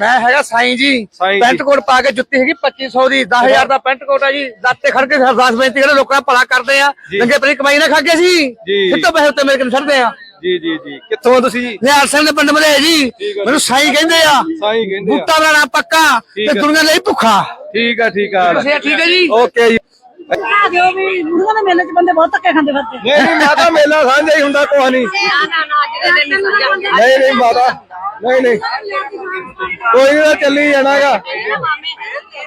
ਮੈਂ ਹੈਗਾ ਸਾਈਂ ਜੀ। ਸਾਈਂ ਜੀ। ਪੈਂਟ ਕੋਟ ਪਾ ਕੇ ਜੁੱਤੀ ਹੈਗੀ 2500 ਦੀ 10000 ਦਾ ਪੈਂਟ ਕੋਟ ਆ ਜੀ। ਦਾਤੇ ਖੜ ਕੇ ਅਰਦਾਸ ਬੇਨਤੀ ਕਰਦੇ ਲੋਕਾਂ ਦਾ ਭਲਾ ਕਰਦੇ ਆ। ਜੀ। ਲੰਗੇ ਪਰੀ ਕਮਾਈ ਨਾ ਖਾਗੇ ਸੀ ਜੀ। ਕਿੱਥੋਂ ਪੈਸੇ ਉੱਤੇ ਮੇਰੇ ਕੋਲ ਛੱਡਦੇ ਆ? ਜੀ ਜੀ ਜੀ। ਕਿੱਥੋਂ ਆ ਤੁਸੀਂ ਜੀ? ਨਿਹਾਲ ਸਿੰਘ ਦੇ ਪਿੰਡ ਮਲੇ ਜੀ। ਠੀਕ ਆ। ਮੈਨੂੰ ਸਾਈਂ ਕਹਿੰਦੇ ਆ। ਸਾਈਂ ਕਹਿੰਦੇ ਆ। ਬੂਟਾ ਬਣਾਣਾ ਪੱਕਾ ਠੀਕ ਤੇ ਆ। ਦੁਨੀਆ ਲਈ ਭੁੱਖਾ। ਠੀਕ ਆ ਠੀਕ ਆ। ਤੁਸੀਂ ਠੀਕ ਹੈ ਜੀ। ਓਕੇ ਜੀ। ਆ ਦਿਓ ਵੀ ਮੁਰਗਾ ਦੇ ਮੇਲੇ 'ਚ ਬੰਦੇ ਬਹੁਤ ਧੱਕੇ ਖਾਂਦੇ ਫਿਰਦੇ ਨਹੀਂ ਨਹੀਂ ਮਾਤਾ ਮੇਲਾ ਸਾਂਝਾ ਹੀ ਹੁੰਦਾ ਕੁਛ ਨਹੀਂ। ਨਹੀਂ ਨਹੀਂ ਮਾਤਾ। ਨਹੀਂ ਨਹੀਂ। ਕੋਈ ਨਾ ਚੱਲੀ ਜਾਣਾਗਾ।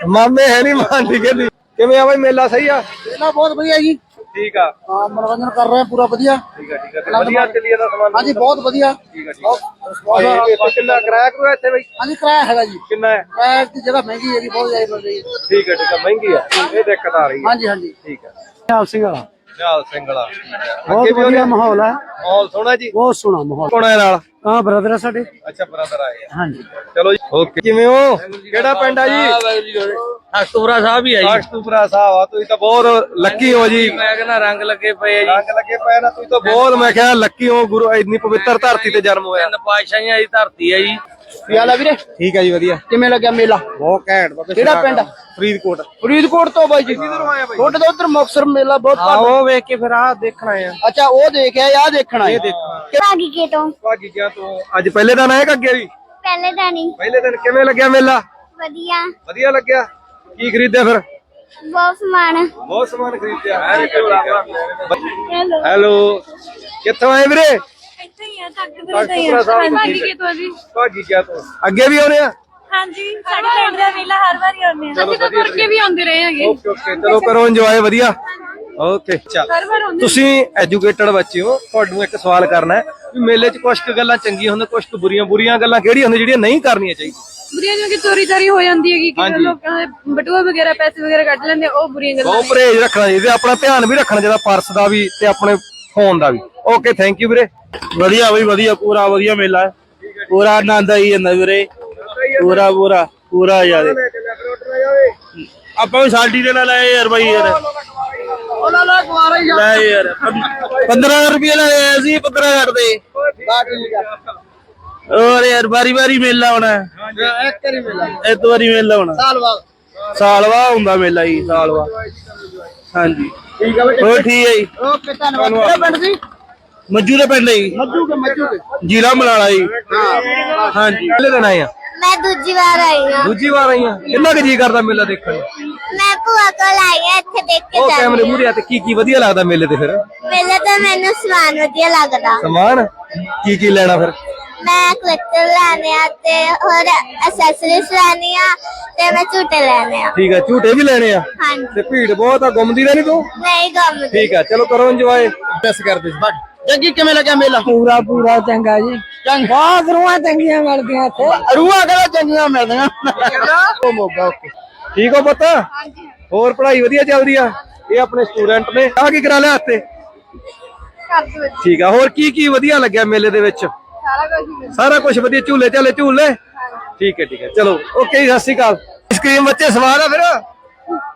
ਮਾਮੇ ਹੈ ਨਹੀਂ ਮਾਨਦੀ ਕਹਿੰਦੀ। ਕਿਵੇਂ ਆ ਬਈ ਮੇਲਾ ਸਹੀ ਆ? ਮੇਲਾ ਬਹੁਤ ਵਧੀਆ ਜੀ। ਠੀਕ ਆ। ਹਾਂ ਮਨੋਰੰਜਨ ਕਰ ਰਹੇ ਆ ਪੂਰਾ ਵਧੀਆ। ਠੀਕ ਆ ਠੀਕ ਆ। ਤੇ ਵਧੀਆ ਚੱਲੀ ਜਾਂਦਾ ਸਮਾਨ। ਹਾਂਜੀ ਬਹੁਤ ਵਧੀਆ। ਠੀਕ ਆ ਠੀਕ ਆ। ਕਿੰਨਾ ਕਿਰਾਇਆ ਕਰੂਆ ਇੱਥੇ ਬਈ? ਹਾਂਜੀ ਕਿਰਾਇਆ ਹੈਗਾ ਜੀ। ਕਿੰਨਾ ਹੈ? ਕਿਰਾਇਆ ਦੀ ਜਗ੍ਹਾ ਮਹਿੰਗੀ ਹੈ ਜੀ ਬਹੁਤ ਜ਼ਿਆਦਾ ਹੈ ਠੀਕ ਆ ਠੀਕ ਆ। ਮਹਿੰਗੀ ਆ। ਇਹ ਦਿੱਕਤ ਆ ਰਹੀ ਹੈ ਹਾਂਜੀ ਹਾਂਜੀ। ਠੀਕ ਆ। ਨਿਹਾਲ ਸਿੰਘ ਵਾਲਾ ਨਿਹਾਲ ਸਿੰਘ ਵਾਲਾ। ਬਹੁਤ ਅੱਗੇ ਵੀ ਵਧੀਆ ਮਾਹੌਲ ਹੈ। ਮਾਹੌਲ ਸੋਹਣਾ ਜੀ? ਬਹੁਤ ਸੋਹਣਾ ਮਾਹੌਲ। ਕੋਣਾ ਨਾਲ? ਹਾਂ ਬ੍ਰਦਰ ਸਾਡੇ। ਅੱਛਾ ਬ੍ਰਦਰ ਆਏ ਆ। ਹਾਂਜੀ। ਚਲੋ ਜੀ ਓਕੇ ਕਿਵੇਂ ਹੋ? ਕਿਹੜਾ ਪਿੰਡ ਆ ਜੀ? ਅਕਤੂਬਰਾ ਸਾਹਿਬ ਹੀ ਆ ਜੀ। ਅਸ਼ਤੂਪੁਰਾ ਸਾਹਿਬ ਆ ਤੁਸੀਂ ਤਾਂ ਬਹੁਤ ਲੱਕੀ ਹੋ ਜੀ। ਮੈਂ ਕਹਿੰਦਾ ਰੰਗ ਲੱਗੇ ਪਏ ਆ ਜੀ। ਰੰਗ ਲੱਗੇ ਪਏ ਨਾ ਤੁਸੀਂ ਤਾਂ ਬਹੁਤ ਮੈਂ ਕਿਹਾ ਲੱਕੀ ਹੋ ਗੁਰੂ ਇੰਨੀ ਪਵਿੱਤਰ ਧਰਤੀ ਤੇ ਜਨਮ ਹੋਇਆ। ਤਿੰਨ ਪਾਤਸ਼ਾਹੀਆਂ ਦੀ ਧਰਤੀ ਆ ਜੀ। ਕੀ ਹਾਲ ਹੈ ਵੀਰੇ? ਠੀਕ ਹੈ ਜੀ ਵਧੀਆ। ਕਿਵੇਂ ਲੱਗਿਆ ਮੇਲਾ? ਬਹੁਤ ਘੈਂਟ ਬਾਬੇ ਕਿਹੜਾ ਪਿੰਡ? ਫਰੀਦਕੋਟ। ਫਰੀਦਕੋਟ ਤੋਂ ਬਾਈ ਜੀ। ਤੁਹਾਡੇ ਤੋਂ ਉਧਰ ਮੁਕਸਰ ਮੇਲਾ ਬਹੁਤ ਆ ਉਹ ਵੇਖ ਕੇ ਫਿਰ ਆ ਦੇਖਣਾ ਆ। ਅੱਛਾ ਉਹ ਦੇਖਿਆ ਆ ਦੇਖਣਾ ਹੈ ਭਾਗੀ ਕੇ ਤੋਂ। ਭਾਗੀ ਗਿਆ ਤੋਂ। ਅੱਜ ਪਹਿਲੇ ਦਿਨ ਆਏ ਕਿ ਅੱਗੇ ਵੀ? ਪਹਿਲੇ ਤਾਂ ਨਹੀਂ ਪਹਿਲੇ ਦਿਨ ਕਿਵੇਂ ਲੱਗਿਆ ਮੇਲਾ? ਵਧੀਆ। ਵਧੀਆ ਲੱਗਿਆ? ਕੀ ਖਰੀਦਿਆ ਫਿਰ? ਬਹੁਤ ਸਮਾਨ। ਬਹੁਤ ਸਮਾਨ ਖਰੀਦਿਆ। ਹੈਲੋ। ਕਿੱਥੋਂ ਆਏ ਵੀਰੇ? ਜੀ? ਤੋਂ? ਅੱਗੇ ਵੀ ਆਉਣੇ ਆ? ਹਾਂਜੀ ਸਾਡੇ ਪਿੰਡ ਦਾ ਮੇਲਾ ਹਰ ਵਾਰੀ ਆਉਂਦੇ ਆ। ਅਸੀਂ ਤਾਂ ਤੁਰ ਕੇ ਵੀ ਆਉਂਦੇ ਰਹੇ ਹੈਗੇ। ਓਕੇ ਓਕੇ ਚਲੋ ਕਰੋ ਇੰਜੋਏ ਵਧੀਆ। ਓਕੇ ਚੱਲ। ਤੁਸੀਂ ਐਜੂਕੇਟਡ ਬੱਚੇ ਹੋ ਤੁਹਾਨੂੰ ਇੱਕ ਸਵਾਲ ਕਰਨਾ ਹੈ ਵੀ ਮੇਲੇ 'ਚ ਕੁਝ ਕੁ ਗੱਲਾਂ ਚੰਗੀਆਂ ਹੁੰਦੀਆਂ ਕੁਝ ਕੁ ਬੁਰੀਆਂ ਬੁਰੀਆਂ ਗੱਲਾਂ ਕਿਹੜੀਆਂ ਹੁੰਦੀਆਂ ਜਿਹੜੀਆਂ ਨਹੀਂ ਕਰਨੀਆਂ ਚਾਹੀਦੀਆਂ? ਬੁਰੀਆਂ ਜਿਵੇਂ ਕਿ ਚੋਰੀ ਚਾਰੀ ਹੋ ਜਾਂਦੀ ਹੈਗੀ ਕਿ। ਲੋਕਾਂ ਦੇ ਬਟੂਆ ਵਗੈਰਾ ਪੈਸੇ ਵਗੈਰਾ ਕੱਢ ਲੈਂਦੇ ਆ, ਉਹ ਬੁਰੀਆਂ ਗੱਲਾਂ ਬਹੁਤ ਪਰਹੇਜ਼ ਰੱਖਣਾ ਚਾਹੀਦਾ ਆਪਣਾ ਧਿਆਨ ਵੀ ਰੱਖਣਾ ਚਾਹੀਦਾ ਪਰਸ ਦਾ ਵੀ ਤੇ ਆਪਣੇ ਫੋਨ ਦਾ ਵੀ। ਓਕੇ ਥੈਂਕ ਯੂ ਵੀਰੇ। ਵਧੀਆ ਬਈ ਵਧੀਆ ਪੂਰਾ ਵਧੀਆ ਮੇਲਾ ਹੈ। ਪੂਰਾ ਆਨੰਦ ਆਈ ਜਾਂਦਾ ਵੀਰੇ। ਪੂਰਾ ਪੂਰਾ ਪੂਰਾ ਯਾਰ। ਆਪਾਂ ਵੀ ਸਾਲਟੀ ਦੇ ਨਾਲ ਲਏ ਯਾਰ ਬਾਈ ਯਾਰ। ਉਹਨਾਂ ਨਾਲ ਕੁਆਰਾ ਹੀ ਲੈ ਯਾਰ 15 ਰੁਪਏ ਲਏ ਸੀ 15000 ਦੇ। ਹੋਰ ਯਾਰ ਵਾਰੀ ਵਾਰੀ ਮੇਲਾ ਹੋਣਾ ਇੱਕ ਵਾਰੀ ਮੇਲਾ ਇੱਕ ਵਾਰੀ ਮੇਲਾ ਹੋਣਾ ਸਾਲ ਬਾਅਦ ਸਾਲ ਬਾਅਦ ਹੁੰਦਾ ਮੇਲਾ ਜੀ ਸਾਲ ਬਾਅਦ। ਹਾਂਜੀ। ਠੀਕ ਆ ਹੋਰ ਠੀਕ ਹੈ ਜੀ। ਓਕੇ ਧੰਨਵਾਦ। ਕਿਹੜਾ ਪਿੰਡ ਸੀ? ਮੱਜੂ ਦੇ ਪਿੰਡ ਹੈ ਜੀ। ਮੱਜੂ ਕੇ ਮੱਜੂ ਕੇ। ਜ਼ਿਲ੍ਹਾ ਮਲਾਲਾ ਜੀ। ਹਾਂਜੀ। ਪਹਿਲੇ ਦਿਨ ਆਏ ਆ? ਮੈਂ ਦੂਜੀ ਵਾਰ ਆਈ ਹਾਂ। ਦੂਜੀ ਵਾਰ ਆਈ ਆ? ਕਿੰਨਾ ਕੁ ਜੀ ਕਰਦਾ ਮੇਲਾ ਦੇਖਣ? ਨੂੰ ਮੈਂ ਭੂਆ ਕੋਲ ਆਈ ਹਾਂ ਇੱਥੇ ਦੇਖ ਕੇ ਉਹ ਕੈਮਰੇ ਜਾਂਦੀ ਮੂਹਰੇ ਆ ਤੇ ਕੀ ਕੀ ਵਧੀਆ ਲੱਗਦਾ ਮੇਲੇ ਤੇ ਫਿਰ? ਹਾਂ ਪਹਿਲਾਂ ਤਾਂ ਮੈਨੂੰ ਸਮਾਨ ਵਧੀਆ ਲੱਗਦਾ। ਸਮਾਨ? ਕੀ ਕੀ ਲੈਣਾ ਫਿਰ? ਮੈਂ ਕਲੈਕਟਰ ਲੈਣੇ ਆ ਤੇ ਹੋਰ ਐਕਸੈਸਰੀਜ਼ ਲੈਣੀ ਆ ਤੇ ਮੈਂ ਝੂਟੇ ਲੈਣੇ ਆ। ਠੀਕ ਆ ਝੂਟੇ ਵੀ ਲੈਣੇ ਆ? ਹਾਂਜੀ। ਤੇ ਭੀੜ ਬਹੁਤ ਆ ਗੁੰਮਦੀ ਰਹਿਣੀ ਤੂੰ? ਨਹੀਂ ਗਮ ਠੀਕ ਆ ਚਲੋ ਕਰੋ ਇੰਜੋਏ ਬੈਸ ਕਰਦੇ ਸੀ ਜੱਗੀ ਕਿਵੇਂ ਲੱਗਿਆ ਮੇਲਾ? ਪੂਰਾ ਪੂਰਾ ਚੰਗਾ ਜੀ। ਚੰਗਾ। ਬਹੁਤ ਰੂਹਾਂ ਚੰਗੀਆਂ ਮਿਲਦੀਆਂ ਇੱਥੇ। ਰੂਹਾਂ ਕਹਿੰਦਾ ਚੰਗੀਆਂ ਮਿਲਦੀਆਂ? ਉਹ ਮੋਗਾ ਓਕੇ। ਠੀਕ ਹੋ ਪੁੱਤ? ਹੋਰ ਪੜ੍ਹਾਈ ਵਧੀਆ ਚੱਲਦੀ ਆ? ਇਹ ਆਪਣੇ ਸਟੂਡੈਂਟ ਨੇ। ਆ ਕੀ ਕਰਾ ਲਿਆ ਹੱਥੇ ਠੀਕ ਆ। ਹੋਰ ਕੀ ਕੀ ਵਧੀਆ ਲੱਗਿਆ ਮੇਲੇ ਦੇ ਵਿੱਚ? ਸਾਰਾ ਕੁਝ ਵਧੀਆ। ਝੂਲੇ ਝਾਲੇ ਝੂਲੇ? ਠੀਕ ਹੈ ਠੀਕ ਹੈ। ਚਲੋ ਓਕੇ ਸਤਿ ਸ਼੍ਰੀ ਅਕਾਲ। ਆਈਸਕ੍ਰੀਮ ਬੱਚੇ ਸਵਾਦ ਆ ਫਿਰ?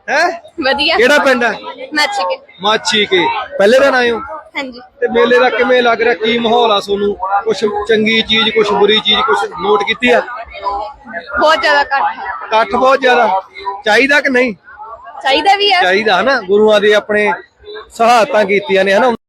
ਹੈ? ਵਧੀਆ ਕਿਹੜਾ ਪਿੰਡ ਹੈ? ਨੱਚ ਕੇ। ਮਾਛੀ ਕੇ। ਪਹਿਲੇ ਦਿਨ ਆਏ ਹੋ? ਹਾਂਜੀ। ਤੇ ਮੇਲੇ ਦਾ ਕਿਵੇਂ ਲੱਗ ਰਿਹਾ? ਕੀ ਮਾਹੌਲ ਆ ਤੁਹਾਨੂੰ? ਕੁਝ ਚੰਗੀ ਚੀਜ਼ ਕੁਝ ਬੁਰੀ ਚੀਜ਼ ਕੁਝ ਨੋਟ ਕੀਤੀ ਆ? ਬਹੁਤ ਜ਼ਿਆਦਾ ਘੱਟ ਇਕੱਠ ਬਹੁਤ ਜ਼ਿਆਦਾ। ਚਾਹੀਦਾ ਕਿ ਨਹੀਂ? ਚਾਹੀਦਾ ਵੀ ਹੈ ਚਾਹੀਦਾ ਹਨਾ। ਗੁਰੂਆਂ ਦੇ ਆਪਣੇ ਸਹਾਇਤਾ ਕੀਤੀਆਂ ਨੇ ਹਨਾ।